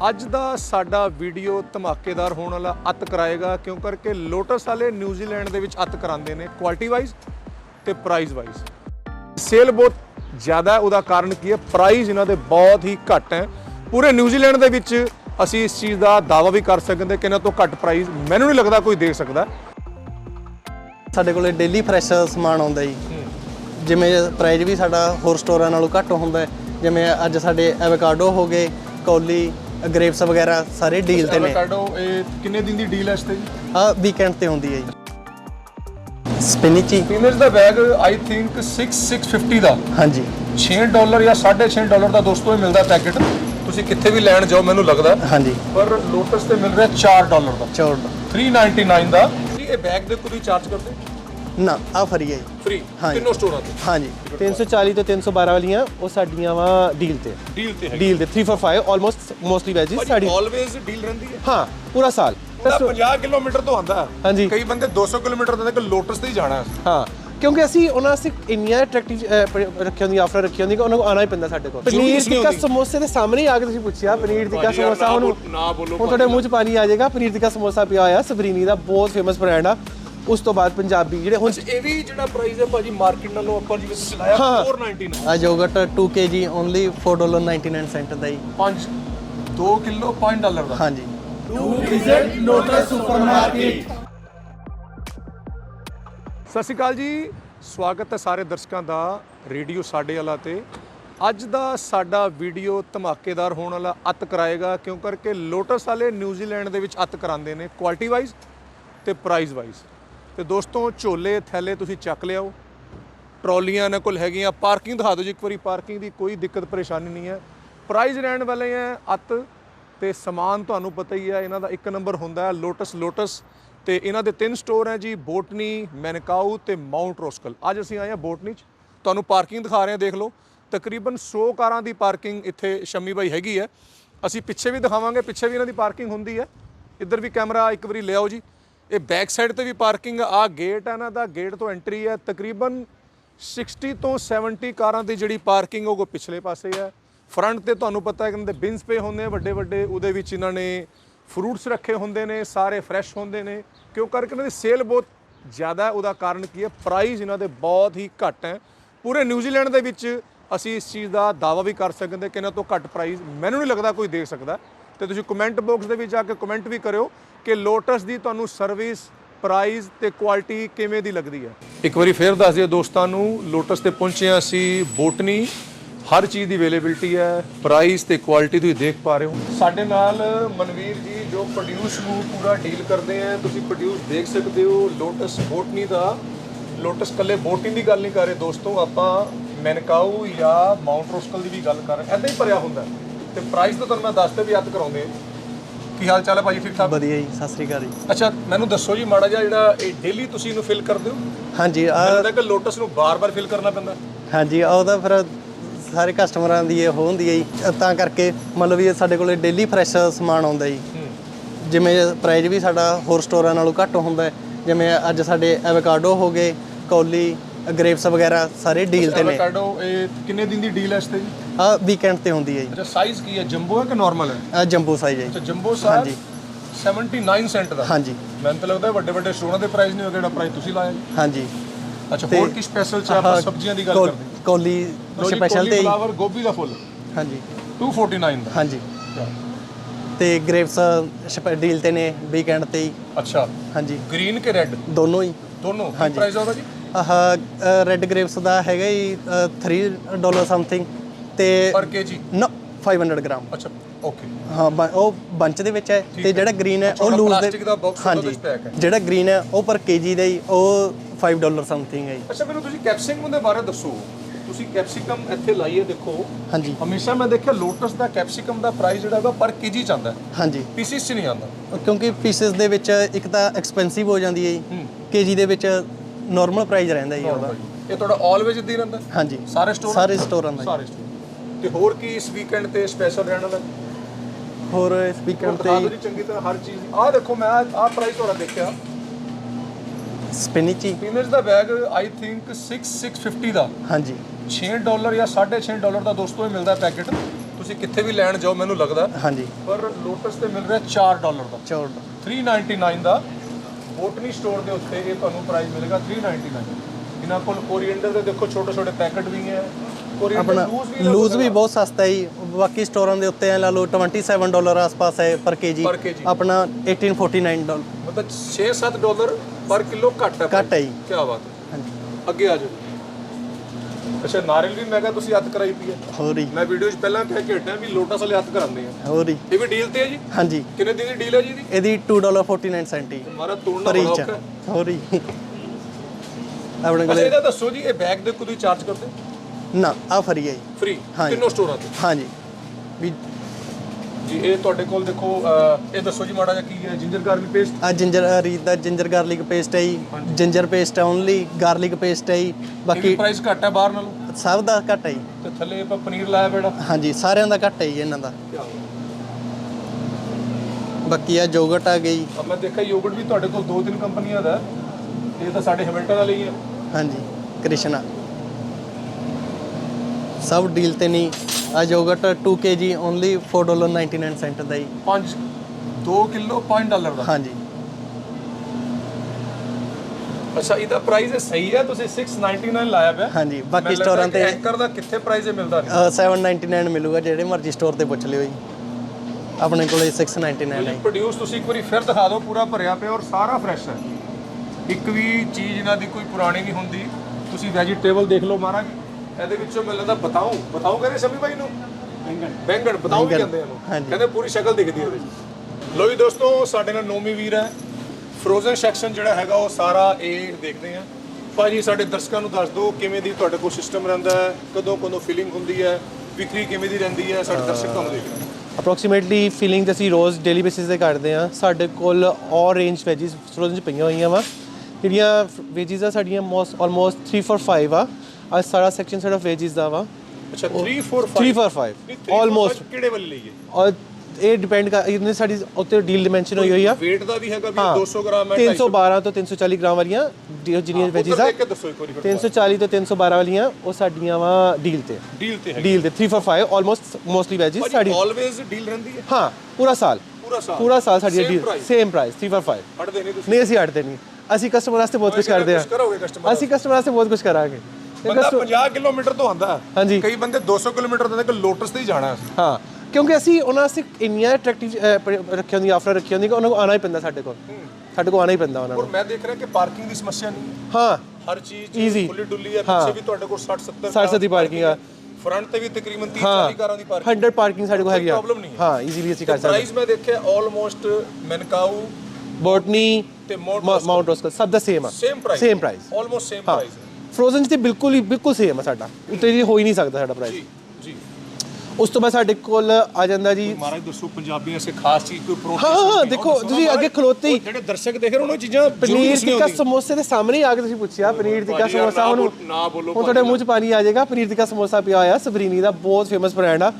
ਅੱਜ ਦਾ ਸਾਡਾ ਵੀਡੀਓ ਧਮਾਕੇਦਾਰ ਹੋਣ ਵਾਲਾ ਅਤ ਕਰਾਏਗਾ, ਕਿਉਂ ਕਰਕੇ ਲੋਟਸ ਵਾਲੇ ਨਿਊਜ਼ੀਲੈਂਡ ਦੇ ਵਿੱਚ ਅਤ ਕਰਾਉਂਦੇ ਨੇ ਕੁਆਲਿਟੀ ਵਾਈਜ਼ ਤੇ ਪ੍ਰਾਈਸ ਵਾਈਜ਼ ਸੇਲ ਬਹੁਤ ਜ਼ਿਆਦਾ ਹੈ, ਉਹਦਾ ਕਾਰਨ ਕੀ ਹੈ? ਪ੍ਰਾਈਸ ਇਹਨਾਂ ਦੇ ਬਹੁਤ ਹੀ ਘੱਟ ਹੈ। ਪੂਰੇ ਨਿਊਜ਼ੀਲੈਂਡ ਦੇ ਵਿੱਚ ਅਸੀਂ ਇਸ ਚੀਜ਼ ਦਾ ਦਾਅਵਾ ਵੀ ਕਰ ਸਕਦੇ ਕਿ ਇਹਨਾਂ ਤੋਂ ਘੱਟ ਪ੍ਰਾਈਸ ਮੈਨੂੰ ਨਹੀਂ ਲੱਗਦਾ ਕੋਈ ਦੇ ਸਕਦਾ। ਸਾਡੇ ਕੋਲੇ ਡੇਲੀ ਫਰੈਸ਼ ਸਮਾਨ ਆਉਂਦਾ ਜੀ। ਜਿਵੇਂ ਪ੍ਰਾਈਸ ਵੀ ਸਾਡਾ ਹੋਰ ਸਟੋਰਾਂ ਨਾਲੋਂ ਘੱਟ ਹੁੰਦਾ ਜਿਵੇਂ ਅੱਜ ਸਾਡੇ ਐਵੋਕਾਡੋ ਹੋ ਗਏ, ਕੌਲੀ ਗ੍ਰੇਪਸ ਵਗੈਰਾ ਸਾਰੇ ਡੀਲ ਤੇ ਨੇ। ਐਵੋਕਾਡੋ ਇਹ ਕਿੰਨੇ ਦਿਨ ਦੀ ਡੀਲ ਹੈ ਇਸ ਤੇ ਜੀ? ਆ ਵੀਕਐਂਡ ਤੇ ਹੁੰਦੀ ਹੈ ਜੀ। ਸਪਿਨਿਚੀ ਸਪਿਨਚ ਦਾ ਬੈਗ ਆਈ ਥਿੰਕ 6 650 ਦਾ। ਹਾਂਜੀ। 6 ਡਾਲਰ ਜਾਂ 6.5 ਡਾਲਰ ਦਾ ਦੋਸਤੋ ਇਹ ਮਿਲਦਾ ਪੈਕੇਟ ਤੁਸੀਂ ਕਿੱਥੇ ਵੀ ਲੈਣ ਜਾਓ ਮੈਨੂੰ ਲੱਗਦਾ। ਹਾਂਜੀ। ਪਰ ਲੋਟਸ ਤੇ ਮਿਲ ਰਿਹਾ 4 ਡਾਲਰ ਦਾ। ਚੌੜ 399 ਦਾ। ਇਹ ਬੈਗ ਦੇ ਕੋਈ ਚਾਰਜ ਕਰਦੇ? ਨਾ ਆ ਫਰੀ ਹੈ ਜੀ। ਫ੍ਰੀ ਹਾਂਜੀ। ਤਿੰਨੋਂ ਸਟੋਰਾਂ ਤੇ? ਹਾਂਜੀ 340 ਤੋਂ 312 ਵਾਲੀਆਂ ਉਹ ਸਾਡੀਆਂ ਵਾ ਡੀਲ ਤੇ। ਡੀਲ ਤੇ ਹੈ ਡੀਲ ਤੇ 345 ਆਲਮੋਸਟ ਮੋਸਟਲੀ ਵੈਜਿਸ ਸਾਡੀ ਆਲਵੇਜ਼ ਡੀਲ ਰਹਿੰਦੀ ਹੈ? ਹਾਂ ਪੂਰਾ ਸਾਲ। ਉਹਦਾ 50 ਕਿਲੋਮੀਟਰ ਤੋਂ ਆਂਦਾ ਹਾਂਜੀ। ਕਈ ਬੰਦੇ 200 ਕਿਲੋਮੀਟਰ ਦੇ ਕਿ ਲੋਟਸ ਤੇ ਹੀ ਜਾਣਾ। ਹੈ ਹਾਂ ਕਿਉਂਕਿ ਅਸੀਂ ਉਹਨਾਂ ਵਾਸਤੇ ਇੰਨੀਆਂ ਅਟਰੈਕਟਿਵ ਰੱਖੀ ਹੁੰਦੀਆਂ ਆਫਰ ਰੱਖੀ ਹੁੰਦੀ ਕਿ ਉਹਨਾਂ ਨੂੰ ਆਣਾ ਹੀ ਪੈਂਦਾ ਸਾਡੇ ਕੋਲ। ਜ਼ਰੂਰੀ ਪਨੀਰ ਨਹੀਂ ਟਿੱਕਾ ਹੁੰਦੀ। ਸਮੋਸੇ ਦੇ ਸਾਹਮਣੇ ਹੀ ਆ ਕੇ ਤੁਸੀਂ ਪੁੱਛਿਆ ਪਨੀਰ ਟਿੱਕਾ ਭਾਜੀ ਯਾਰ, ਸਮੋਸਾ ਨਾ ਹੁਣ ਨਾ ਬੋਲੋ ਹੁਣ ਤੁਹਾਡੇ ਮੂੰਹ 'ਚ ਪਾਣੀ ਆ ਜਾਏਗਾ ਪਨੀਰ ਟਿੱਕਾ ਸਮੋਸਾ ਪਿਆ ਹੋਇਆ ਸਬਰੀਨੀ ਦਾ ਬਹੁਤ ਫੇਮਸ ਬ੍ਰਾਂਡ ਆ। ਉਸ ਤੋਂ ਬਾਅਦ ਪੰਜਾਬੀ ਜਿਹੜੇ ਹੁਣ ਇਹ ਵੀ ਜਿਹੜਾ ਪ੍ਰਾਈਸ ਹੈ ਭਾਜੀ ਮਾਰਕੀਟ ਨਾਲੋਂ ਆਪਾਂ ਜਿਵੇਂ ਚਲਾਇਆ ਹਾਂ। 499 ਆ ਯੋਗਰਟ 2 kg ਓਨਲੀ 4.99 ਸੈਂਟ ਦਾ ਜੀ 5 2 ਕਿਲੋ 5 ਡਾਲਰ ਦਾ। ਹਾਂਜੀ। ਸਤਿ ਸ਼੍ਰੀ ਅਕਾਲ ਜੀ। ਸਵਾਗਤ ਹੈ ਸਾਰੇ ਦਰਸ਼ਕਾਂ ਦਾ ਰੇਡੀਓ ਸਾਡੇ ਵਾਲਾ ਤੇ। ਅੱਜ ਦਾ ਸਾਡਾ ਵੀਡੀਓ ਧਮਾਕੇਦਾਰ ਹੋਣ ਵਾਲਾ ਅਤ ਕਰਾਏਗਾ ਕਿਉਂ ਕਰਕੇ ਲੋਟਸ ਵਾਲੇ ਨਿਊਜ਼ੀਲੈਂਡ ਦੇ ਵਿੱਚ ਅਤ ਕਰਾਉਂਦੇ ਨੇ ਕੁਆਲਿਟੀ ਵਾਈਜ਼ ਤੇ ਪ੍ਰਾਈਸ ਵਾਈਜ਼ ਤੇ ਦੋਸਤੋ, ਝੋਲੇ, ਥੈਲੇ ਤੁਸੀਂ ਚੱਕ ਲਿਆਓ। ਟਰਾਲੀਆਂ ਇਹਨਾਂ ਕੋਲ ਹੈਗੀਆਂ। ਪਾਰਕਿੰਗ ਦਿਖਾ ਦਿਓ ਜੀ ਇੱਕ ਵਾਰੀ। ਪਾਰਕਿੰਗ ਦੀ ਕੋਈ ਦਿੱਕਤ, ਪਰੇਸ਼ਾਨੀ ਨਹੀਂ ਹੈ। ਪ੍ਰਾਈਜ਼ ਰਹਿਣ ਵਾਲੇ ਹੈ ਅੱਤ ਤੇ ਸਮਾਨ ਤੁਹਾਨੂੰ ਪਤਾ ਹੀ ਹੈ, ਇਹਨਾਂ ਦਾ ਇੱਕ ਨੰਬਰ ਹੁੰਦਾ ਹੈ ਲੋਟਸ ਲੋਟਸ ਤੇ ਇਹਨਾਂ ਦੇ ਤਿੰਨ ਸਟੋਰ ਹੈ ਜੀ, ਬੋਟਨੀ, ਮੈਨਕਾਊ ਤੇ ਮਾਊਂਟ ਰੋਸਕਲ। ਅੱਜ ਅਸੀਂ ਆਏ ਹਾਂ ਬੋਟਨੀ ਚ। ਤੁਹਾਨੂੰ ਪਾਰਕਿੰਗ ਦਿਖਾ ਰਹੇ ਹਾਂ, ਦੇਖ ਲਓ। ਤਕਰੀਬਨ 100 ਕਾਰਾਂ ਦੀ ਪਾਰਕਿੰਗ ਇੱਥੇ ਸ਼ਮੀ ਬਾਈ ਹੈਗੀ ਹੈ। ਅਸੀਂ ਪਿੱਛੇ ਵੀ ਦਿਖਾਵਾਂਗੇ, ਪਿੱਛੇ ਵੀ ਇਹਨਾਂ ਦੀ ਪਾਰਕਿੰਗ ਹੁੰਦੀ ਹੈ। ਇੱਧਰ ਵੀ ਕੈਮਰਾ ਇੱਕ ਵਾਰੀ ਲਿਆਓ ਜੀ। ਇਹ ਬੈਕ ਸਾਈਡ ਤੇ ਵੀ ਪਾਰਕਿੰਗ ਆ। ਗੇਟ ਹੈ ਇਹਨਾਂ ਦਾ। ਗੇਟ ਤੋਂ ਐਂਟਰੀ ਹੈ ਤਕਰੀਬਨ 60 ਤੋਂ 70 ਕਾਰਾਂ ਦੀ ਜਿਹੜੀ ਪਾਰਕਿੰਗ ਉਹ ਪਿਛਲੇ ਪਾਸੇ ਹੈ ਫਰੰਟ ਤੇ ਤੁਹਾਨੂੰ ਪਤਾ ਹੈ ਕਿ ਇਹਨਾਂ ਦੇ ਬਿਨਸ ਪੇ ਹੁੰਦੇ ਆ, ਵੱਡੇ ਵੱਡੇ। ਉਹਦੇ ਵਿੱਚ ਇਹਨਾਂ ਨੇ ਫਰੂਟਸ ਰੱਖੇ ਹੁੰਦੇ ਨੇ, ਸਾਰੇ ਫਰੈਸ਼ ਹੁੰਦੇ ਨੇ। ਕਿਉਂ? ਕਰਕੇ ਇਹਨਾਂ ਦੀ ਸੇਲ ਬਹੁਤ ਜ਼ਿਆਦਾ ਉਹਦਾ ਕਾਰਨ ਕੀ ਹੈ? ਪ੍ਰਾਈਸ ਇਹਨਾਂ ਦੇ ਬਹੁਤ ਹੀ ਘੱਟ ਹੈ। ਪੂਰੇ ਨਿਊਜ਼ੀਲੈਂਡ ਦੇ ਵਿੱਚ ਅਸੀਂ ਇਸ ਚੀਜ਼ ਦਾ ਦਾਅਵਾ ਵੀ ਕਰ ਸਕਦੇ ਕਿ ਇਹਨਾਂ ਤੋਂ ਘੱਟ ਪ੍ਰਾਈਸ ਮੈਨੂੰ ਨਹੀਂ ਲੱਗਦਾ ਕੋਈ ਦੇ ਸਕਦਾ। ਤੇ ਤੁਸੀਂ ਕਮੈਂਟ ਬਾਕਸ ਦੇ ਵਿੱਚ ਜਾ ਕੇ ਕਮੈਂਟ ਵੀ ਕਰਿਓ। ਕਿ ਲੋਟਸ ਦੀ ਤੁਹਾਨੂੰ ਸਰਵਿਸ ਪ੍ਰਾਈਸ ਤੇ ਕੁਆਲਿਟੀ ਕਿਵੇਂ ਦੀ ਲੱਗਦੀ ਹੈ? ਇੱਕ ਵਾਰੀ ਫੇਰ ਦੱਸ ਦਿਓ ਦੋਸਤਾਂ ਨੂੰ, ਲੋਟਸ ਤੇ ਪਹੁੰਚੇ ਹਾਂ ਅਸੀਂ ਬੋਟਨੀ। ਹਰ ਚੀਜ਼ ਦੀ ਅਵੇਲੇਬਿਲਟੀ ਹੈ ਪ੍ਰਾਈਸ ਤੇ ਕੁਆਲਿਟੀ ਤੁਸੀਂ ਦੇਖ ਪਾ ਰਹੇ ਹੋ। ਸਾਡੇ ਨਾਲ ਮਨਵੀਰ ਜੀ ਜੋ ਪ੍ਰੋਡਿਊਸ ਨੂੰ ਪੂਰਾ ਡੀਲ ਕਰਦੇ ਆ, ਤੁਸੀਂ ਪ੍ਰੋਡਿਊਸ ਦੇਖ ਸਕਦੇ ਹੋ ਲੋਟਸ ਬੋਟਨੀ ਦਾ। ਲੋਟਸ ਕੱਲੇ ਬੋਟਨੀ ਦੀ ਗੱਲ ਨਹੀਂ ਕਰ ਰਹੇ ਦੋਸਤੋ, ਆਪਾਂ ਮੈਨਕਾਊ ਜਾਂ ਮਾਊਂਟ ਰੋਸਕਲ ਦੀ ਵੀ ਗੱਲ ਕਰ ਰਹੇ ਐਦਾਂ ਹੀ ਭਰਿਆ ਹੁੰਦਾ ਹੈ। ਤੇ ਪ੍ਰਾਈਸ ਤਾਂ ਤੁਹਾਨੂੰ ਮੈਂ ਦੱਸਦੇ ਵੀ ਅੱਤ ਕਰਾਉਂਦੇ ਕੀ ਹਾਲ ਚਾਲ ਹੈ ਭਾਜੀ? ਠੀਕ ਠਾਕ? ਵਧੀਆ ਜੀ ਸਤਿ ਸ੍ਰੀ ਅਕਾਲ ਜੀ। ਅੱਛਾ ਮੈਨੂੰ ਦੱਸੋ ਜੀ ਮਾੜਾ ਜਿਹਾ ਜਿਹੜਾ ਇਹ ਡੇਲੀ ਤੁਸੀਂ ਇਹਨੂੰ ਫਿਲ ਕਰਦੇ ਹੋ? ਹਾਂਜੀ ਆ ਮੈਨੂੰ ਲੱਗਦਾ ਕਿ ਲੋਟਸ ਨੂੰ ਬਾਰ-ਬਾਰ ਫਿਲ ਕਰਨਾ ਪੈਂਦਾ। ਹਾਂਜੀ ਆ ਉਹਦਾ ਫਿਰ ਸਾਰੇ ਕਸਟਮਰਾਂ ਦੀ ਇਹ ਹੁੰਦੀ ਹੈ ਜੀ। ਤਾਂ ਕਰਕੇ ਮਤਲਬ ਵੀ ਸਾਡੇ ਕੋਲੇ ਡੇਲੀ ਫਰੈਸ਼ ਸਮਾਨ ਆਉਂਦਾ ਜੀ। ਜਿਵੇਂ ਪ੍ਰਾਈਸ ਵੀ ਸਾਡਾ ਹੋਰ ਸਟੋਰਾਂ ਨਾਲੋਂ ਘੱਟ ਹੁੰਦਾ ਜਿਵੇਂ ਅੱਜ ਸਾਡੇ ਐਵੋਕਾਡੋ ਹੋ ਗਏ ਕੌਲੀ ਗ੍ਰੇਪਸ ਵਗੈਰਾ ਸਾਰੇ ਡੀਲ ਤੇ ਨੇ। ਐਵੋਕਾਡੋ ਇਹ ਕਿੰਨੇ ਦਿਨ ਦੀ ਡੀਲ ਹੈ ਇਸ ਤੇ ਜੀ? ਆ ਵੀਕਐਂਡ ਤੇ ਹੁੰਦੀ ਹੈ ਜੀ। ਅੱਛਾ ਸਾਈਜ਼ ਕੀ ਹੈ? ਜੰਬੋ ਹੈ ਕਿ ਨਾਰਮਲ ਹੈ? ਆ ਜੰਬੋ ਸਾਈਜ਼ ਹੈ ਅੱਛਾ ਜੀ ਜੰਬੋ ਸਾਈਜ਼ ਹਾਂਜੀ। 79 ਸੈਂਟ ਦਾ। ਹਾਂਜੀ। ਮੈਨੂੰ ਤਾਂ ਲੱਗਦਾ ਵੱਡੇ ਵੱਡੇ ਸਟੋਰਾਂ ਦੇ ਪ੍ਰਾਈਸ ਨਹੀਂ ਹੋਗੇ ਜਿਹੜਾ ਪ੍ਰਾਈਸ ਤੁਸੀਂ ਲਾਇਆ ਜੀ। ਹਾਂਜੀ। ਅੱਛਾ ਹੋਰ ਕੀ ਸਪੈਸ਼ਲ ਚ ਆਪਾਂ ਸਬਜ਼ੀਆਂ ਦੀ ਗੱਲ ਕਰਦੇ ਹਾਂ? ਕੌਲੀ ਸਪੈਸ਼ਲ ਤੇ। ਫਲਾਵਰ ਗੋਭੀ ਦਾ ਫੁੱਲ। ਹਾਂਜੀ। 249 ਦਾ। ਹਾਂਜੀ। ਤੇ ਗ੍ਰੇਪਸ ਡੀਲ ਤੇ ਨੇ ਵੀਕਐਂਡ ਤੇ ਹੀ ਅੱਛਾ। ਹਾਂਜੀ। ਗ੍ਰੀਨ ਕੇ ਰੈੱਡ ਦੋਨੋਂ ਹੀ ਦੋਨੋਂ। ਕੀ ਹਾਂਜੀ। ਪ੍ਰਾਈਸ ਆਉਂਦਾ ਜੀ? ਆਹ ਰੈੱਡ ਗ੍ਰੇਪਸ ਦਾ ਹੈਗਾ ਜੀ 3 ਡਾਲਰ ਸਮਥਿੰਗ ਤੇ ਪਰ ਕੇਜੀ ਨਾ 500 ਗ੍ਰਾਮ। ਅੱਛਾ ਓਕੇ ਹਾਂ ਬ- ਉਹ ਬੰਚ ਦੇ ਵਿੱਚ ਹੈ ਤੇ ਜਿਹੜਾ ਗ੍ਰੀਨ ਹੈ ਅੱਛਾ, ਉਹ ਉਹਦਾ ਲੂਜ਼ plastic ਦਾ box ਉਹਦਾ ਹਾਂਜੀ। ਵਿੱਚ pack ਹੈ। ਜਿਹੜਾ ਗ੍ਰੀਨ ਹੈ ਉਹ ਪਰ ਕੇਜੀ ਦਾ ਹੀ ਉਹ 5 ਡਾਲਰ ਸਮਥਿੰਗ ਹੈ ਜੀ। ਅੱਛਾ ਮੈਨੂੰ ਤੁਸੀਂ ਕੈਪਸਿਕਮ ਦੇ ਬਾਰੇ ਦੱਸੋ। ਤੁਸੀਂ ਕੈਪਸਿਕਮ ਇੱਥੇ ਲਾਈਏ ਦੇਖੋ। ਹਾਂਜੀ। ਹਮੇਸ਼ਾ ਮੈਂ ਦੇਖਿਆ ਲੋਟਸ ਦਾ ਕੈਪਸਿਕਮ ਦਾ ਪ੍ਰਾਈਸ ਜਿਹੜਾ ਹੈਗਾ ਪਰ ਕੇਜੀ ਆਉਂਦਾ ਹੈ। ਹਾਂਜੀ। ਪੀਸਿਸ ਚ ਨਹੀਂ ਆਉਂਦਾ। ਕਿਉਂਕਿ ਪੀਸਸ ਦੇ ਵਿੱਚ ਇੱਕ ਤਾਂ ਐਕਸਪੈਂਸਿਵ ਹੋ ਜਾਂਦੀ ਹੈ ਜੀ। ਹੂੰ। ਕੇਜੀ ਦੇ ਵਿੱਚ ਨਾਰਮਲ ਪ੍ਰਾਈਸ ਰਹਿੰਦਾ ਜੀ ਉਹਦਾ। ਇਹ ਤੁਹਾਡਾ ਆਲਵੇਜ਼ ਇਦਾਂ ਹੀ ਰਹਿੰਦਾ? ਹਾਂਜੀ। ਸਾਰੇ ਸਟੋਰ ਸਾਰੇ ਸਟੋਰਾਂ ਦਾ ਜੀ। ਸਾਰੇ ਸਟੋਰ ਤੇ ਹੋਰ ਕੀ ਇਸ ਵੀਕਐਂਡ ਤੇ ਸਪੈਸ਼ਲ ਰਹਿਣ ਵਾਲਾ? ਹੋਰ ਦਿਖਾ ਦਿਓ ਤੇ ਜੀ ਚੰਗੀ ਤਰ੍ਹਾਂ ਹਰ ਚੀਜ਼। ਆਹ ਦੇਖੋ ਮੈਂ ਆਹ ਪ੍ਰਾਈਸ ਤੁਹਾਡਾ ਦੇਖਿਆ। ਸਪਿਨਿਚੀ ਸਪਿਨਚ ਦਾ ਬੈਗ ਆਈ ਥਿੰਕ 6 650 ਦਾ। ਹਾਂਜੀ। 6 ਡਾਲਰ ਜਾਂ 6.5 ਡਾਲਰ ਦਾ ਦੋਸਤੋ ਇਹ ਮਿਲਦਾ ਪੈਕੇਟ ਤੁਸੀਂ ਕਿੱਥੇ ਵੀ ਲੈਣ ਜਾਓ ਮੈਨੂੰ ਲੱਗਦਾ। ਹਾਂਜੀ। ਪਰ ਲੋਟਸ ਤੇ ਮਿਲ ਰਿਹਾ 4 ਡਾਲਰ ਦਾ। ਚੌੜ 399 ਦਾ। ਬੋਟਨੀ ਸਟੋਰ ਦੇ ਉੱਤੇ ਇਹ ਤੁਹਾਨੂੰ ਪ੍ਰਾਈਸ ਮਿਲੇਗਾ 399 ਇਹਨਾਂ ਕੋਲ ਕੋਰੀਐਂਡਰ ਦੇ ਦੇਖੋ ਛੋਟੇ ਛੋਟੇ ਪੈਕੇਟ ਵੀ ਹੈ। ਆਪਣਾ ਲੂਜ਼ ਵੀ ਬਹੁਤ ਸਸਤਾ ਹੈ। ਬਾਕੀ ਸਟੋਰਾਂ ਦੇ ਉੱਤੇ ਐ ਲਾ ਲਓ 27 ਡਾਲਰ ਆਸ-ਪਾਸ ਹੈ ਪਰ ਕੇਜੀ। ਆਪਣਾ 1849 ਡਾਲਰ ਮਤਲਬ 6-7 ਡਾਲਰ ਪਰ ਕਿਲੋ ਘੱਟ ਹੈ ਘੱਟ ਹੈ ਜੀ। ਕੀ ਬਾਤ ਹੈ। ਹਾਂਜੀ। ਅੱਗੇ ਆ ਜਾਓ। ਅੱਛਾ ਨਾਰੀਅਲ ਵੀ ਮੈਂ ਕਿਹਾ ਤੁਸੀਂ ਹੱਥ ਕਰਾਈ ਪਈ ਹੈ। ਹੋਰ ਮੈਂ ਵੀਡੀਓ 'ਚ ਪਹਿਲਾਂ ਕਹਿ ਕੇ ਹਟਿਆ ਵੀ ਲੋਟਸ ਵਾਲੇ ਹੱਥ ਕਰਾਉਂਦੇ ਆ। ਹੋਰ ਇਹ ਵੀ ਡੀਲ ਤੇ ਹੈ ਜੀ? ਹਾਂਜੀ। ਕਿੰਨੇ ਦੀ ਡੀਲ ਹੈ ਜੀ ਇਹਦੀ? ਇਹਦੀ 2 ਡਾਲਰ 49 ਸੈਂਟ ਹੀ ਮਾਰਾ ਤੋੜਨਾ ਬੜਾ ਔਖਾ। ਹੋਰ ਆਪਣੇ ਅੱਛਾ ਕੋਲੇ ਇਹਦਾ ਦੱਸੋ ਜੀ ਇਹ ਬੈਗ ਦੇ ਕੋਈ ਚਾਰਜ ਕਰਦੇ? ਨਾ ਆ ਫਰੀ ਹੈ ਜੀ। ਫ੍ਰੀ? ਹਾਂਜੀ। ਤਿੰਨੋਂ ਸਟੋਰਾਂ ਤੇ? ਹਾਂਜੀ ਵੀ ਜੀ ਇਹ ਤੁਹਾਡੇ ਕੋਲ ਦੇਖੋ ਅਹ, ਇਹ ਦੱਸੋ ਜੀ ਮਾੜਾ ਜਿਹਾ ਕੀ ਹੈ? Ginger garlic paste? ਆ ਜਿੰਜਰ ਰੀਤ ਦਾ ਜਿੰਜਰ ਗਾਰਲਿਕ ਪੇਸਟ ਹੈ ਜੀ। Ginger paste only garlic paste ਹੈ ਜੀ। ਬਾਕੀ ਪ੍ਰਾਈਸ ਘੱਟ ਹੈ ਬਾਹਰ ਨਾਲੋਂ? ਸਭ ਦਾ ਘੱਟ ਹੈ ਜੀ। ਤੇ ਥੱਲੇ ਆਪਾਂ ਪਨੀਰ ਲਾਇਆ ਬੇੜਾ? ਹਾਂਜੀ ਸਾਰਿਆਂ ਦਾ ਘੱਟ ਹੈ ਜੀ ਇਹਨਾਂ ਦਾ। ਬਾਕੀ ਆ ਜੋਗਟ ਆ ਗਈ। ਅਬ ਮੈਂ ਦੇਖਿਆ ਯੋਗਰਟ ਵੀ ਤੁਹਾਡੇ ਕੋਲ ਦੋ ਤਿੰਨ ਕੰਪਨੀਆਂ ਦਾ ਹੈ। ਇਹ ਤਾਂ ਸਾਡੇ ਹੈਮਿਲਟਨ ਵਾਲੇ ਹੀ ਹੈ। ਹਾਂਜੀ ਕ੍ਰਿਸ਼ਨਾ। ਸਭ ਡੀਲ ਤੇ ਨਹੀਂ। ਆ yoghurt 2 kg only 4 dollar 99 cent ਦਾ ਜੀ। 5 2 ਕਿਲੋ 5 ਡਾਲਰ ਦਾ? ਹਾਂਜੀ। ਅੱਛਾ ਇਹਦਾ ਪ੍ਰਾਈਸ ਸਹੀ ਹੈ? ਤੁਸੀਂ 699 ਲਾਇਆ ਪਿਆ। ਹਾਂਜੀ ਬਾਕੀ ਸਟੋਰਾਂ ਤੇ ਐਂਕਰ ਦਾ ਕਿੱਥੇ ਪ੍ਰਾਈਸ ਹੈ ਮਿਲਦਾ ਨਹੀਂ ਅ, 799 ਮਿਲੂਗਾ ਜਿਹੜੇ ਮਰਜ਼ੀ ਸਟੋਰ ਤੇ ਪੁੱਛ ਲਿਓ ਜੀ। ਆਪਣੇ ਕੋਲੇ 699 ਹੈ। ਪ੍ਰੋਡਿਊਸ ਤੁਸੀਂ ਇੱਕ ਵਾਰੀ ਫਿਰ ਦਿਖਾ ਦਿਓ ਪੂਰਾ ਭਰਿਆ ਪਿਆ ਔਰ ਸਾਰਾ ਫਰੈਸ਼ ਹੈ। ਇੱਕ ਵੀ ਚੀਜ਼ ਇਹਨਾਂ ਦੀ ਕੋਈ ਪੁਰਾਣੀ ਨਹੀਂ ਹੁੰਦੀ। ਤੁਸੀਂ ਵੈਜੀਟੇਬਲ ਦੇਖ ਲਓ ਮਹਾਰਾਜ। ਇਹਦੇ ਵਿੱਚੋਂ ਮੈਨੂੰ ਲੱਗਦਾ ਬਤਾਉ ਬਤਾਉ ਕਹਿੰਦੇ ਸ਼ਮੀ ਭਾਈ ਨੂੰ? ਬੈਂਗਣ। ਬੈਂਗਣ ਬਤਾਉ ਵੀ ਕਹਿੰਦੇ ਇਹਨੂੰ। ਕਹਿੰਦੇ ਪੂਰੀ ਸ਼ਕਲ ਦਿਖਦੀ ਹੈ ਇਹਦੇ ਵਿੱਚ। ਲੋ ਜੀ ਦੋਸਤੋ ਸਾਡੇ ਨਾਲ ਨੋਮੀ ਵੀਰ ਹੈ। ਫਰੋਜ਼ਨ ਸੈਕਸ਼ਨ ਜਿਹੜਾ ਹੈਗਾ ਉਹ ਸਾਰਾ ਇਹ ਦੇਖਦੇ ਆ ਭਾਜੀ ਸਾਡੇ ਦਰਸ਼ਕਾਂ ਨੂੰ ਦੱਸ ਦਿਓ ਕਿਵੇਂ ਦੀ ਤੁਹਾਡੇ ਕੋਲ ਸਿਸਟਮ ਰਹਿੰਦਾ ਹੈ? ਕਦੋਂ ਕਦੋਂ ਫੀਲਿੰਗ ਹੁੰਦੀ ਹੈ? ਵਿਕਰੀ ਕਿਵੇਂ ਦੀ ਰਹਿੰਦੀ ਹੈ? ਸਾਡੇ ਦਰਸ਼ਕ ਤੁਹਾਨੂੰ ਦੇਖ ਰਹੇ ਨੇ। ਅਪਰੋਕਸੀਮੇਟਲੀ ਫੀਲਿੰਗ ਅਸੀਂ ਰੋਜ਼ ਡੇਲੀ ਬੇਸਿਸ ਤੇ ਕਰਦੇ ਆ ਸਾਡੇ ਕੋਲ ਔਰ ਰੇਂਜ ਵੈਜੀਸ ਫਰੋਜ਼ਨ ਚ ਪਈਆਂ ਹੋਈਆਂ ਵਾ। ਜਿਹੜੀਆਂ ਵੈਜੀਸ ਆ ਸਾਡੀਆਂ ਮੋਸਟ ਆਲਮੋਸਟ 3 ਫॉर 5 ਆ। ਅੱਜ ਸਾਡਾ ਸੈਕਸ਼ਨ ਸਿਰਫ ਵੇਜਿਸ ਦਾ ਵਾ। ਅੱਛਾ 3 4 5 3 4 5 ਆਲਮੋਸਟ ਕਿਹੜੇ ਵੱਲ ਲਈਏ ਔਰ ਇਹ ਡਿਪੈਂਡ ਕਰ ਇਹਨੇ ਸਾਡੀ ਉੱਤੇ ਡੀਲ ਡਾਈਮੈਂਸ਼ਨ ਹੋਈ ਹੋਈ ਆ। weight ਦਾ ਵੀ ਹੈਗਾ ਵੀ 200 ਗ੍ਰਾਮ ਹੈ 312 ਤੋਂ 340 ਗ੍ਰਾਮ ਵਾਲੀਆਂ ਜਿਹੜੀਆਂ ਵੈਜੀਸ ਆ। 340 ਤੋਂ 312 ਵਾਲੀਆਂ ਉਹ ਸਾਡੀਆਂ ਵਾ ਡੀਲ ਤੇ। ਡੀਲ ਤੇ ਡੀਲ ਤੇ। 3 ਆਲਮੋਸਟ ਮੋਸਟਲੀ ਵੈਜੀਸ ਸਾਡੀ ਆਲਵੇਜ਼ ਡੀਲ ਰਹਿੰਦੀ ਹੈ? ਹਾਂ ਪੂਰਾ ਸਾਲ। ਪੂਰਾ ਸਾਲ। ਪੂਰਾ ਸਾਲ ਸਾਡੀ ਡੀਲ ਸੇਮ ਪ੍ਰਾਈਸ 3 ਹਟਦੇ ਨਹੀਂ ਤੁਸੀਂ। ਨਹੀਂ ਅਸੀਂ ਹਟਦੇ ਨਹੀਂ। ਅਸੀਂ ਕਸਟਮਰ ਵਾਸਤੇ ਬਹੁਤ ਕੁਝ ਕਰਦੇ ਆ। ਅਸੀਂ ਕਸਟਮਰ ਵਾਸਤੇ ਬਹੁਤ ਕੁਝ ਕਰਾਂਗੇ। ਬੰਦਾ customer- 50 ਕਿਲੋਮੀਟਰ ਤੋਂ ਆਂਦਾ ਹੈ ਹਾਂਜੀ। ਕਈ ਬੰਦੇ 200 ਕਿਲੋਮੀਟਰ ਤੋਂ ਕਿ ਲੋਟਸ ਤੇ ਹੀ ਜਾਣਾ। ਹੈ ਕਿਉਂਕਿ ਅਸੀਂ ਉਹਨਾਂ ਵਾਸਤੇ ਇੰਨੀਆਂ ਅਟਰੈਕਟਿਵ ਰੱਖੀ ਹੁੰਦੀ ਆਫਰ ਰੱਖੀ ਹੁੰਦੀ ਕਿ ਉਹਨਾਂ ਨੂੰ ਆਉਣਾ ਹੀ ਪੈਂਦਾ ਸਾਡੇ ਕੋਲ। ਸਾਡੇ ਕੋਲ ਆਉਣਾ ਹੀ ਪੈਂਦਾ ਉਹਨਾਂ ਔਰ ਨੂੰ। ਮੈਂ ਦੇਖ ਰਿਹਾ ਕਿ ਪਾਰਕਿੰਗ ਦੀ ਸਮੱਸਿਆ ਨਹੀਂ। ਹੈ। ਹਰ ਚੀਜ਼। ਖੁੱਲੀ ਡੁੱਲੀ ਹੈ। ਪਿੱਛੇ ਵੀ ਤੁਹਾਡੇ ਕੋਲ 60 70 60 70 parking ਆ। ਫਰੰਟ ਤੇ ਵੀ ਤਕਰੀਬਨ 30 ਹਾਂ 40 ਕਾਰਾਂ ਦੀ ਪਾਰਕਿੰਗ 100 ਪਾਰਕਿੰਗ ਸਾਡੇ ਕੋਲ ਹੈਗੀ ਆ। problem ਨਹੀਂ ਹੈ। ਹਾਂ ਈਜ਼ੀਲੀ ਅਸੀਂ ਕਰ ਸਕਦੇ ਪ੍ਰਾਈਸ ਮੈਂ ਦੇਖਿਆ ਆਲਮੋਸਟ ਮੈਨਕਾਊ ਬੋਟਨੀ ਤੇ ਮਾਊਂਟ ਰੋਸਕਲ ਸਭ ਦਾ ਸੇਮ ਆ। Same price same price almost same price ਹੈ ਫਰੋਜ਼ਨ ਤੇ ਬਿਲਕੁਲ ਹੀ ਬਿਲਕੁਲ ਸੇਮ ਆ ਸਾਡਾ ਉੱਤੇ ਜੀ ਹੋ ਹੀ ਨਹੀਂ ਸਕਦਾ ਸਾਡਾ ਪ੍ਰਾਈਸ ਜੀ ਉਸ ਤੋਂ ਬਾਅਦ ਸਾਡੇ ਕੋਲ ਆ ਜਾਂਦਾ ਜੀ ਮਹਾਰਾਜ ਦੱਸੋ ਪੰਜਾਬੀ ਐਸੇ ਖਾਸ ਚੀਜ਼ ਕੋਈ ਪਰੋਠੇ ਹਾਂ, ਹਾਂ, ਦੇਖੋ, ਤੁਸੀਂ ਅੱਗੇ। ਖਲੋਤੇ ਹੀ- ਜਿਹੜੇ ਦਰਸ਼ਕ ਦੇਖ ਰਹੇ ਉਹਨਾਂ ਚੀਜ਼ਾਂ ਪਨੀਰ ਟਿੱਕਾ। ਸਮੋਸੇ ਦੇ ਸਾਹਮਣੇ ਹੀ ਆ ਕੇ ਤੁਸੀਂ ਪੁੱਛਿਆ ਪਨੀਰ ਟਿੱਕਾ ਸਮੋਸਾ ਹੁਣ ਬੋਲ- ਨਾ ਬੋਲੋ ਹੁਣ ਤੁਹਾਡੇ ਮੂੰਹ 'ਚ ਪਾਣੀ ਆ ਜਾਏਗਾ ਪਨੀਰ ਟਿੱਕਾ ਸਮੋਸਾ ਪਿਆ ਹੋਇਆ ਸਬਰੀਨੀ ਦਾ ਬਹੁਤ ਫੇਮਸ ਬ੍ਰਾਂਡ ਆ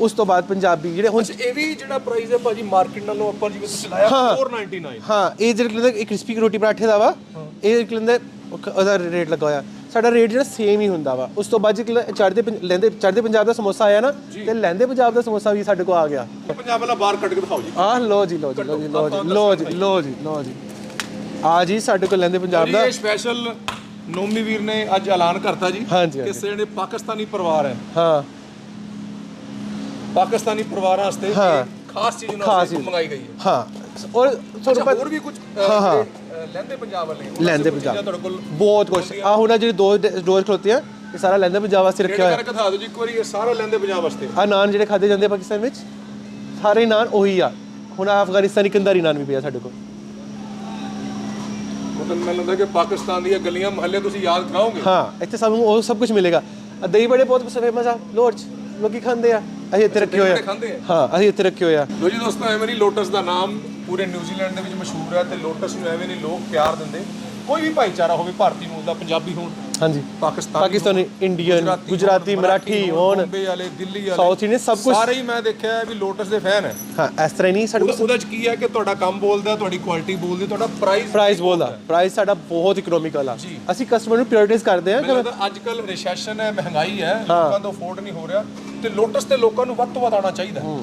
ਉਸ ਤੋਂ ਬਾਅਦ ਪੰਜਾਬੀ ਜਿਹੜੇ ਹੁਣ ਇਹ ਵੀ ਜਿਹੜਾ ਪ੍ਰਾਈਸ ਹੈ ਭਾਜੀ ਮਾਰਕੀਟ ਨਾਲੋਂ ਆਪਾਂ ਜਿਵੇਂ ਤੁਸੀਂ ਲਾਇਆ ਹਾਂ। 499 ਹਾਂ ਇਹ ਜਿਹੜਾ ਇੱਕ ਕ੍ਰਿਸਪੀ ਰੋਟੀ ਪਰਾਠੇ ਦਾ ਵਾ ਇਹ ਕਹਿੰਦੇ ਉਹਦਾ ਰੇਟ ਲੱਗਾ ਹੋਇਆ। ਸਾਡਾ ਰੇਟ ਜਿਹੜਾ ਸੇਮ ਹੀ ਹੁੰਦਾ ਵਾ। ਉਸ ਤੋਂ ਬਾਅਦ ਜਿਹੜਾ ਚੜ੍ਹਦੇ ਪੰ- ਲੈਂਦੇ ਚੜ੍ਹਦੇ ਪੰਜਾਬ ਦਾ ਸਮੋਸਾ ਆਇਆ ਨਾ ਤੇ ਲੈਂਦੇ ਪੰਜਾਬ ਦਾ ਸਮੋਸਾ ਵੀ ਸਾਡੇ ਕੋਲ ਆ ਗਿਆ। ਪੰਜਾਬ ਵਾਲਾ ਬਾਹਰ ਕੱਢ ਕੇ ਦਿਖਾਓ ਜੀ। ਆਹ ਲੋ ਜੀ ਲੋ ਜੀ ਲੋ ਜੀ ਲੋ ਜੀ ਲੋ ਜੀ ਲੋ ਜੀ ਲੋ ਜੀ। ਆ ਜੀ ਸਾਡੇ ਕੋਲ ਲੈਂਦੇ ਪੰਜਾਬ ਜੀ ਦਾ। ਇਹ ਸਪੈਸ਼ਲ ਨੋਮੀ ਵੀਰ ਨੇ ਅੱਜ ਐਲਾਨ ਕਰਤਾ ਜੀ ਕਿ। ਜਿਹੜੇ ਪਾਕਿਸਤਾਨੀ ਪਰਿਵਾਰ ਹੈ। ਹਾਂ। ਪਾਕਿਸਤਾਨੀ ਪਰਿਵਾਰਾਂ ਵਾਸਤੇ। ਖਾਸ ਚੀਜ਼ ਉਹਨਾਂ ਵਾਸਤੇ। ਮੰਗਾਈ ਗਈ ਹੈ। ਹਾਂ। ਔਰ ਤੁਹਾਨੂੰ ਹੋਰ ਵੀ ਕੁਝ ਹਾਂ, ਹਾਂ। ਲੈਂਦੇ ਪੰਜਾਬ ਵਾਲੇ ਲੈਂਦੇ ਪੰਜਾਬ। ਚੀਜ਼ਾਂ ਤੁਹਾਡੇ ਕੋਲ ਬਹੁਤ ਕੁਝ ਆ ਹੁਣ ਜਿਹੜੀ ਦੋ ਡੋਜ਼ ਖਲੋਤੀ ਆ ਇਹ ਸਾਰਾ ਲੈਂਦੇ ਪੰਜਾਬ ਵਾਸਤੇ ਰੱਖਿਆ ਹੋਇਆ। ਕਰਕੇ ਦਿਖਾ ਦਿਓ ਜੀ ਇੱਕ ਵਾਰੀ ਇਹ ਸਾਰਾ ਲੈਂਦੇ ਪੰਜਾਬ ਵਾਸਤੇ। ਆ ਨਾਨ ਜਿਹੜੇ ਖਾਦੇ ਜਾਂਦੇ ਪਾਕਿਸਤਾਨ ਵਿੱਚ ਸਾਰੇ ਨਾਨ ਉਹੀ ਆ। ਹੁਣ ਅਫਗਾਨਿਸਤਾਨੀ ਕੰਦਾਰੀ ਨਾਨ ਵੀ ਪਿਆ ਸਾਡੇ ਕੋਲ। ਮਤਲਬ ਮੈਨੂੰ ਲੱਗਦਾ ਕਿ ਪਾਕਿਸਤਾਨ ਦੀਆਂ ਗਲੀਆਂ ਮਹੱਲੇ ਤੁਸੀਂ ਯਾਦ ਕਰਾਓਗੇ। ਹਾਂ ਇੱਥੇ ਸਾਨੂੰ ਉਹ ਸਭ ਕੁਝ ਮਿਲੇਗਾ। ਦਹੀਂ ਬੜੇ ਬਹੁਤ ਫੇਮਸ ਆ ਲੋਰਚ ਲੋਕੀ ਖਾਂਦੇ ਆ। ਅਸੀਂ ਇੱਥੇ ਰੱਖੇ ਹੋਏ ਬੜੇ ਆ ਖਾਂਦੇ ਆ? ਹਾਂ ਅਸੀਂ ਇੱਥੇ ਰੱਖੇ ਹੋਏ ਆ। ਲੋ ਜੀ ਦੋਸਤੋ ਐਵੇਂ ਨਹੀਂ ਲੋਟਸ ਦਾ ਨਾਮ ਪੂਰੇ ਨਿਊਜ਼ੀਲੈਂਡ ਦੇ ਵਿੱਚ ਮਸ਼ਹੂਰ ਹੈ ਤੇ ਲੋਟਸ ਨੂੰ ਐਵੇਂ ਨਹੀਂ ਲੋਕ ਪਿਆਰ ਦਿੰਦੇ। ਕੋਈ ਵੀ ਭਾਈਚਾਰਾ ਹੋਵੇ ਭਾਰਤੀ ਮੂਲ ਦਾ ਪੰਜਾਬੀ ਹੋਣ ਹਾਂਜੀ। ਪਾਕਿਸਤਾਨੀ ਪਾਕਿਸਤਾਨੀ, ਇੰਡੀਅਨ, ਗੁਜਰਾਤੀ, ਮਰਾਠੀ ਹੋਣ, ਬੰਬੇ ਵਾਲੇ ਦਿੱਲੀ ਵਾਲੇ South Indian, ਸਭ ਕੁਛ। ਸਾਰੇ ਹੀ ਮੈਂ ਦੇਖਿਆ ਹੈ ਵੀ ਲੋਟਸ ਦੇ ਫੈਨ ਹੈ। ਹਾਂ ਇਸ ਤਰ੍ਹਾਂ ਹੀ ਨਹੀਂ ਸਾਡੇ ਉਹਦਾ ਚ ਕੀ ਹੈ ਕਿ ਤੁਹਾਡਾ ਕੰਮ ਬੋਲਦਾ ਤੁਹਾਡੀ ਕੁਆਲਿਟੀ ਬੋਲਦੀ ਤੁਹਾਡਾ ਪ੍ਰਾਈਸ ਪ੍ਰਾਈਸ ਬੋਲਦਾ। ਪ੍ਰਾਈਸ ਸਾਡਾ ਬਹੁਤ ਇਕਨੋਮਿਕਲ ਆ। ਅਸੀਂ ਕਸਟਮਰ ਨੂੰ ਪ੍ਰਾਇੋਰਟਾਈਜ਼ ਕਰਦੇ ਆ ਲੱਗਦਾ ਅੱਜ ਕੱਲ ਰਿਸੈਸ਼ਨ ਹੈ ਮਹਿੰਗਾਈ ਹੈ ਲੋਕਾਂ ਤੋਂ ਅਫੋਰਡ ਨਹੀਂ ਹੋ ਰਿਹਾ। ਤੇ ਲੋਟਸ ਤੇ ਲੋਕਾਂ ਨੂੰ ਵੱਧ ਤੋਂ ਵੱਧ ਆਉਣਾ ਚਾਹੀਦਾ। ਹੈ।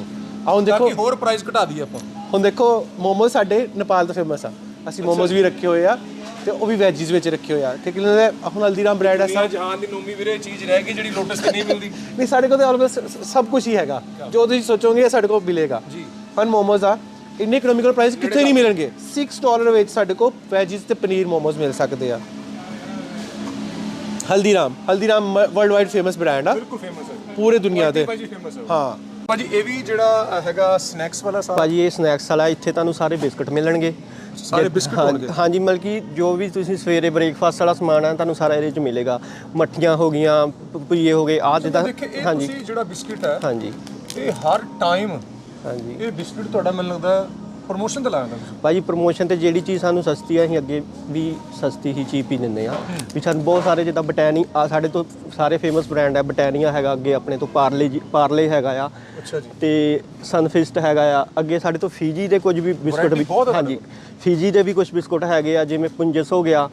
ਆ ਹੁਣ ਤਾਂ ਦੇਖੋ ਕਿ ਹੋਰ ਪ੍ਰਾਈਸ ਘਟਾ ਦਈਏ ਆਪਾਂ। ਹੁਣ ਦੇਖੋ ਮੋਮੋਸ ਸਾਡੇ ਨੇਪਾਲ ਤੋਂ ਫੇਮਸ ਆ। ਅਸੀਂ ਮੋਮੋਸ ਵੀ ਰੱਖੇ ਹੋਏ ਆ ਤੇ ਉਹ ਵੀ ਵੈਜੀਜ਼ ਵਿੱਚ ਰੱਖੇ ਹੋਏ ਆ। ਠੀਕ ਹੈ ਹੁਣ ਹਲਦੀਰਾਮ ਬ੍ਰੈਡ ਆ ਦੁਨੀਆ ਜਹਾਨ ਦੀ ਨੋਮੀ ਵੀਰੇ ਚੀਜ਼ ਰਹਿ ਗਈ ਜਿਹੜੀ ਲੋਟਸ ਤੇ ਨਹੀਂ ਮਿਲਦੀ। ਨਹੀਂ ਸਾਡੇ ਕੋਲ ਤਾਂ ਆਲਮੋਸਟ ਸਭ ਕੁਝ ਹੀ ਹੈਗਾ। ਜੋ ਤੁਸੀਂ ਸੋਚੋਗੇ ਸਾਡੇ ਕੋਲ ਮਿਲੇਗਾ। ਜੀ। ਫਨ ਮੋਮੋਸ ਆ ਇੰਨੇ ਇਕਨੋਮਿਕਲ ਪ੍ਰਾਈਸ ਕਿੱਥੇ ਨਹੀਂ ਮਿਲਣਗੇ। 6 ਡਾਲਰ ਵਿੱਚ ਸਾਡੇ ਕੋਲ ਵੈਜੀਜ਼ ਤੇ ਪਨੀਰ ਮੋਮੋਸ ਮਿਲ ਸਕਦੇ ਆ। Haldiram Haldiram world wide famous brand ਆ। ਬਿਲਕੁਲ ਫੇਮਸ ਹੈ ਪੂਰੇ ਦੁਨੀਆ ਤੇ ਹੈ ਹਾਂ। ਭਾਜੀ ਇਹ ਵੀ ਜਿਹੜਾ ਹੈਗਾ ਸਨੈਕਸ ਵਾਲਾ ਸਾਰਾ? ਭਾਜੀ ਇਹ ਸਨੈਕਸ ਵਾਲਾ ਇੱਥੇ ਤੁਹਾਨੂੰ ਸਾਰੇ ਬਿਸਕਟ ਮਿਲਣਗੇ। ਸਾਰੇ ਬਿਸਕੁਟ ਹੋਣਗੇ? ਹਾਂਜੀ ਮਤਲਬ ਕਿ ਜੋ ਵੀ ਤੁਸੀਂ ਸਵੇਰੇ ਬ੍ਰੇਕਫਾਸਟ ਵਾਲਾ ਸਮਾਨ ਹੈ ਤੁਹਾਨੂੰ ਸਾਰਾ ਇਹਦੇ ਚ ਮਿਲੇਗਾ। ਮੱਠੀਆਂ ਹੋ ਗਈਆਂ ਭੁਜੀਏ ਹੋ ਗਏ ਆਹ ਜਿੱਦਾਂ ਹਾਂਜੀ। ਜਿਹੜਾ ਬਿਸਕਿਟ ਹੈ ਹਾਂਜੀ। ਇਹ ਹਰ ਟਾਈਮ ਹਾਂਜੀ। ਇਹ ਬਿਸਕਿਟ ਤੁਹਾਡਾ ਮੈਨੂੰ ਲੱਗਦਾ ਪ੍ਰੋਮੋਸ਼ਨ ਤੇ ਲਾਇਆ ਹੁੰਦਾ ਤੁਸੀਂ? ਭਾਜੀ ਪ੍ਰੋਮੋਸ਼ਨ ਤੇ ਜਿਹੜੀ ਚੀਜ਼ ਸਾਨੂੰ ਸਸਤੀ ਆ ਅਸੀਂ ਅੱਗੇ ਵੀ ਸਸਤੀ ਹੀ ਚੀਪ ਹੀ ਦਿੰਦੇ ਆ। ਵੀ ਸਾਨੂੰ ਬਹੁਤ ਸਾਰੇ ਜਿੱਦਾਂ ਬਟੈਨੀ ਆ ਸਾਡੇ ਤੋਂ ਸਾਰੇ ਫੇਮਸ ਬ੍ਰਾਂਡ ਹੈ ਬਟੈਨੀਆ ਹੈਗਾ ਅੱਗੇ ਆਪਣੇ ਤੋਂ ਪਾਰਲੇ ਜੀ ਪਾਰਲੇ ਹੈਗਾ ਆ। ਅੱਛਾ ਜੀ। ਤੇ ਸਨਫਿਸਟ ਹੈਗਾ ਆ ਅੱਗੇ ਸਾਡੇ ਤੋਂ ਫੀਜੀ ਦੇ ਕੁਝ ਵੀ ਬਿਸਕੁਟ Variety ਵੀ ਬਹੁਤ ਹਾਂਜੀ। ਫੀਜੀ ਦੇ ਵੀ ਕੁਝ ਬਿਸਕੁਟ ਹੈਗੇ ਆ ਜਿਵੇਂ ਪੁੰਜਸ ਹੋ ਗਿਆ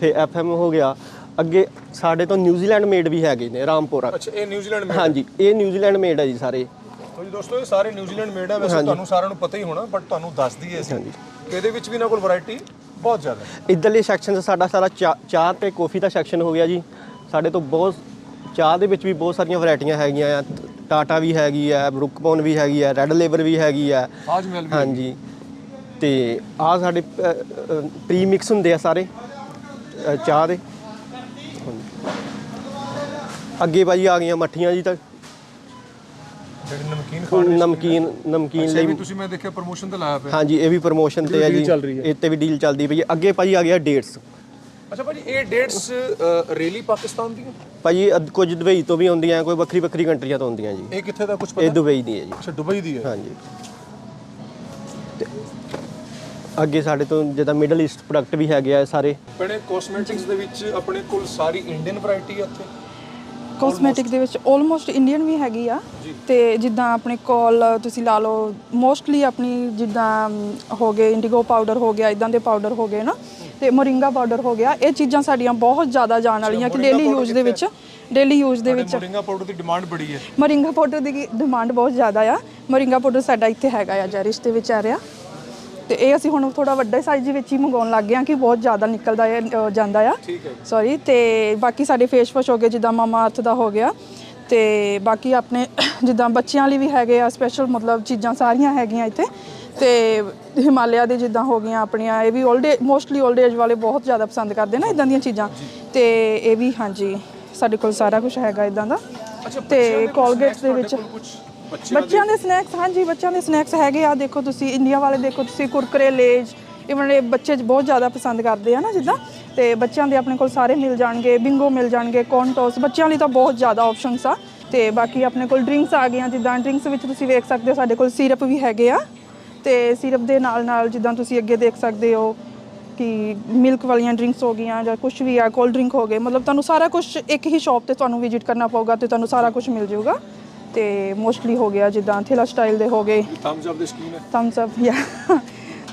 ਫਿਰ ਐਫਐਮ ਹੋ ਗਿਆ। ਅੱਗੇ ਸਾਡੇ ਤੋਂ ਨਿਊਜ਼ੀਲੈਂਡ ਮੇਡ ਵੀ ਹੈਗੇ ਨੇ ਰਾਮਪੁਰਾ। ਅੱਛਾ ਇਹ ਨਿਊਜ਼ੀਲੈਂਡ ਮੇਡ ਹਾਂਜੀ ਇਹ ਨਿਊਜ਼ੀਲੈਂਡ ਮੇਡ ਹੈ ਜੀ ਸਾਰੇ। ਜੀ ਦੋਸਤੋ ਇਹ ਸਾਰੇ ਨਿਊਜ਼ੀਲੈਂਡ ਮੇਡ ਹੈ ਵੈਸੇ ਤੁਹਾਨੂੰ ਸਾਰਿਆਂ ਨੂੰ ਪਤਾ ਹੀ ਹੋਣਾ ਬਟ ਤੁਹਾਨੂੰ ਦੱਸ ਦਈਏ ਅਸੀਂ। ਇਹਦੇ ਵਿੱਚ ਵੀ ਇਹਨਾਂ ਕੋਲ ਵੈਰਾਈਟੀ ਬਹੁਤ ਜ਼ਿਆਦਾ ਇਧਰਲੇ ਸੈਕਸ਼ਨ ਸਾਡਾ ਸਾਰਾ ਚਾਹ ਤੇ ਕੌਫੀ ਦਾ ਸੈਕਸ਼ਨ ਹੋ ਗਿਆ ਜੀ। ਸਾਡੇ ਤੋਂ ਬਹੁਤ ਚਾਹ ਦੇ ਵਿੱਚ ਵੀ ਬਹੁਤ ਸਾਰੀਆਂ ਵੈਰਾਈਟੀਆਂ ਹੈਗੀਆਂ ਆ। ਟਾਟਾ ਵੀ ਹੈਗੀ ਆ ਬਰੁਕਬੋਨ ਵੀ ਹੈਗੀ ਆ ਰੈੱਡ ਲੇਬਰ ਵੀ ਹੈਗੀ ਆ। ਵੀ ਹਾਂਜੀ। ਤੇ ਆ ਸਾਡੇ ਪ੍ਰੀ ਮਿਕਸ ਹੁੰਦੇ ਆ ਸਾਰੇ ਚਾਹ ਦੇ। ਅੱਗੇ ਭਾਜੀ ਆ ਗਈਆਂ ਮੱਠੀਆਂ ਜੀ ਤਾਂ। ਨਮਕੀਨ ਖਾਣੇ ਨਮਕੀਨ ਨਮਕੀਨ ਅੱਛਾ ਇਹ ਵੀ ਲਈ ਤੁਸੀਂ ਮੈਂ ਦੇਖਿਆ ਪ੍ਰੋਮੋਸ਼ਨ ਤੇ ਲਾਇਆ ਪਿਆ। ਹਾਂਜੀ ਇਹ ਵੀ ਪ੍ਰੋਮੋਸ਼ਨ ਤੇ ਹੈ ਜੀ। ਇਹ ਤੇ ਵੀ ਡੀਲ ਚੱਲਦੀ ਪਈ ਹੈ। ਅੱਗੇ ਭਾਜੀ ਆ ਗਿਆ ਡੇਟਸ ਅੱਛਾ ਭਾਜੀ ਇਹ ਡੇਟਸ ਰੇਲੀ ਪਾਕਿਸਤਾਨ ਦੀਆਂ ਭਾਜੀ ਕੁਝ ਦੁਬਈ ਤੋਂ ਵੀ ਆਉਂਦੀਆਂ ਕੋਈ ਵੱਖਰੀ ਵੱਖਰੀ ਕੰਟਰੀਆਂ ਤੋਂ ਆਉਂਦੀਆਂ ਜੀ। ਇਹ ਕਿੱਥੇ ਦਾ ਕੁਝ ਇਹ ਪਤਾ ਦੁਬਈ ਦੀ ਹੈ ਜੀ। ਅੱਛਾ ਦੁਬਈ ਦੀ ਹੈ। ਹਾਂਜੀ। ਅੱਗੇ ਸਾਡੇ ਤੋਂ ਜਿੱਦਾਂ ਮਿਡਲ ਈਸਟ ਪ੍ਰੋਡਕਟ ਵੀ ਹੈਗੇ ਆ ਸਾਰੇ। ਆਪਣੇ ਕਾਸਮੈਟਿਕਸ ਦੇ ਵਿੱਚ ਆਪਣੇ ਕੋਲ ਸਾਰੀ ਇੰਡੀਅਨ ਵੈਰਾਈਟੀ ਹੈ ਇੱਥੇ? ਕਾਸਮੈਟਿਕ ਦੇ ਵਿੱਚ ਆਲਮੋਸਟ ਇੰਡੀਅਨ ਵੀ ਹੈਗੀ ਆ। ਤੇ ਜਿੱਦਾਂ ਆਪਣੇ ਕੋਲ ਤੁਸੀਂ ਲਾ ਲਓ ਮੋਸਟਲੀ ਆਪਣੀ ਜਿੱਦਾਂ ਹੋ ਗਏ ਇੰਡੀਗੋ ਪਾਊਡਰ ਹੋ ਗਿਆ ਇਦਾਂ ਦੇ ਪਾਊਡਰ ਹੋ ਗਏ ਨਾ। ਤੇ ਮੋਰਿੰਗਾ ਪਾਊਡਰ ਹੋ ਗਿਆ। ਇਹ ਚੀਜ਼ਾਂ ਸਾਡੀਆਂ ਬਹੁਤ ਜ਼ਿਆਦਾ ਜਾਣ ਵਾਲੀਆਂ ਕਿ ਡੇਲੀ ਯੂਜ਼ ਦੇ ਵਿੱਚ ਡੇਲੀ ਯੂਜ਼ ਦੇ ਵਿੱਚ। ਮੋਰਿੰਗਾ ਪਾਊਡਰ ਦੀ ਡਿਮਾਂਡ ਬੜੀ ਹੈ। ਮੋਰਿੰਗਾ ਪਾਊਡਰ ਦੀ ਡਿਮਾਂਡ ਬਹੁਤ ਜ਼ਿਆਦਾ ਆ। ਮੋਰਿੰਗਾ ਪਾਊਡਰ ਸਾਡਾ ਇੱਥੇ ਹੈਗਾ ਆ ਜੈਰਿਸ਼ ਦੇ ਵਿੱਚ ਆ ਰਿਹਾ। ਤੇ ਇਹ ਅਸੀਂ ਹੁਣ ਥੋੜਾ ਵੱਡੇ ਸਾਈਜ਼ ਦੇ ਵਿੱਚ ਹੀ ਮੰਗਾਉਣ ਲੱਗ ਗਏ ਆ ਕਿ ਬਹੁਤ ਜ਼ਿਆਦਾ ਨਿਕਲਦਾ ਹੈ ਅ, ਜਾਂਦਾ ਆ। ਸੌਰੀ ਤੇ ਬਾਕੀ ਸਾਡੇ ਫੇਸ ਵਾਸ਼ ਹੋ ਗਏ ਜਿੱਦਾਂ ਮਾਮਾ ਅਰਥ ਦਾ ਹੋ ਗਿਆ। ਤੇ ਬਾਕੀ ਆਪਣੇ ਜਿੱਦਾਂ ਬੱਚਿਆਂ ਲਈ ਵੀ ਹੈਗੇ ਆ ਸਪੈਸ਼ਲ ਮਤਲਬ ਚੀਜ਼ਾਂ ਸਾਰੀਆਂ ਹੈਗੀਆਂ ਇੱਥੇ। ਤੇ ਹਿਮਾਲਿਆ ਦੇ ਜਿੱਦਾਂ ਹੋ ਗਈਆਂ ਆਪਣੀਆਂ ਇਹ ਵੀ 올ਡ ਮੋਸਟਲੀ 올ਡ ਏਜ ਵਾਲੇ ਬਹੁਤ ਜ਼ਿਆਦਾ ਪਸੰਦ ਕਰਦੇ ਨਾ ਇਦਾਂ ਦੀਆਂ ਚੀਜ਼ਾਂ। ਤੇ ਇਹ ਵੀ ਹਾਂਜੀ ਸਾਡੇ ਕੋਲ ਸਾਰਾ ਕੁਝ ਹੈਗਾ ਇਦਾਂ ਦਾ। ਤੇ ਕੋਲਗੇਟ ਦੇ ਵਿੱਚ ਬੱਚਿਆਂ ਦੇ ਸਨੈਕਸ ਹਾਂਜੀ, ਬੱਚਿਆਂ ਦੇ ਸਨੈਕਸ ਹੈਗੇ ਆ। ਦੇਖੋ ਤੁਸੀਂ ਇੰਡੀਆ ਵਾਲੇ, ਦੇਖੋ ਤੁਸੀਂ ਕੁਰਕਰੇ, ਲੇਜ ਇਵਨ ਇਹ ਬੱਚੇ ਬਹੁਤ ਜ਼ਿਆਦਾ ਪਸੰਦ ਕਰਦੇ ਆ ਨਾ ਜਿੱਦਾਂ। ਤੇ ਬੱਚਿਆਂ ਦੇ ਆਪਣੇ ਕੋਲ ਸਾਰੇ ਮਿਲ ਜਾਣਗੇ ਬਿੰਗੋ ਮਿਲ ਜਾਣਗੇ ਕੌਨਟੋਸ ਬੱਚਿਆਂ ਲਈ ਤਾਂ ਬਹੁਤ ਜ਼ਿਆਦਾ ਆਪਸ਼ਨਸ ਆ। ਤੇ ਬਾਕੀ ਆਪਣੇ ਕੋਲ ਡਰਿੰਕਸ ਆ ਗਈਆਂ, ਜਿੱਦਾਂ ਡਰਿੰਕਸ ਵਿੱਚ ਤੁਸੀਂ ਵੇਖ ਸਕਦੇ ਹੋ, ਸਾਡੇ ਕੋਲ ਸਿਰਪ ਵੀ ਹੈਗੇ ਆ। ਤੇ ਸਿਰਪ ਦੇ ਨਾਲ ਨਾਲ ਜਿੱਦਾਂ ਤੁਸੀਂ ਅੱਗੇ ਦੇਖ ਸਕਦੇ ਹੋ ਕਿ ਮਿਲਕ ਵਾਲੀਆਂ ਡਰਿੰਕਸ ਹੋ ਗਈਆਂ ਜਾਂ ਕੁਝ ਵੀ ਆ ਕੋਲਡ ਡਰਿੰਕ ਹੋ ਗਏ, ਮਤਲਬ ਤੁਹਾਨੂੰ ਸਾਰਾ ਕੁਝ ਇੱਕ ਹੀ ਸ਼ਾਪ ਤੇ ਤੁਹਾਨੂੰ ਵਿਜ਼ਿਟ ਕਰਨਾ ਪਊਗਾ ਤੇ ਤੁਹਾਨੂੰ ਸਾਰਾ ਕੁਝ ਮਿਲ ਜਾਊਗਾ। ਤੇ ਮੋਸਟਲੀ ਹੋ ਗਿਆ ਜਿੱਦਾਂ ਥਿਲਾ ਸਟਾਈਲ ਦੇ ਹੋ ਗਏ। ਥੰਬਸ ਅਪ ਦੀ ਸਕੀਮ ਹੈ। ਥੰਬਸ ਅਪ ਜਾਂ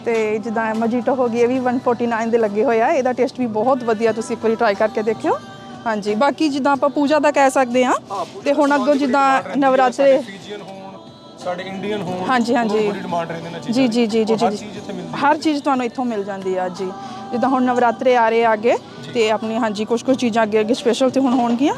ਤੇ ਜਿੱਦਾਂ ਮਜੀਟੋ ਹੋ ਗਈ ਇਹ ਵੀ 149 ਦੇ ਲੱਗੇ ਹੋਏ ਆ। ਇਹਦਾ ਟੇਸਟ ਵੀ ਬਹੁਤ ਵਧੀਆ ਤੁਸੀਂ ਇੱਕ ਵਾਰੀ ਟਰਾਈ ਕਰਕੇ ਦੇਖਿਓ। ਹਾਂਜੀ ਬਾਕੀ ਜਿੱਦਾਂ ਆਪਾਂ ਪੂਜਾ ਦਾ ਕਹਿ ਸਕਦੇ ਆ ਤੇ ਹੁਣ ਅੱਗੋਂ ਜਿੱਦਾਂ ਨਵਰਾਤਰੇ ਸਾਡੇ ਇੰਡੀਅਨ ਹੋਣ ਹਾਂਜੀ ਹਾਂਜੀ। ਬੜੀ ਡਿਮਾਂਡ ਰਹਿੰਦੀ ਨੇ ਜੀ ਜੀ ਜੀ ਜੀ ਹਰ ਜੀ ਚੀਜ਼ ਇੱਥੇ ਮਿਲਦੀ ਹਰ ਚੀਜ਼ ਤੁਹਾਨੂੰ ਇੱਥੋਂ ਮਿਲ ਜਾਂਦੀ ਆ ਜੀ। ਜਿੱਦਾਂ ਹੁਣ ਨਵਰਾਤਰੇ ਆ ਰਹੇ ਆ ਅੱਗੇ ਤੇ ਆਪਣੀ ਹਾਂਜੀ ਕੁਝ ਕੁਝ ਚੀਜ਼ਾਂ ਅੱਗੇ ਅੱਗੇ ਸਪੈਸ਼ਲ ਤੇ ਹੁਣ ਹੋਣਗੀਆਂ।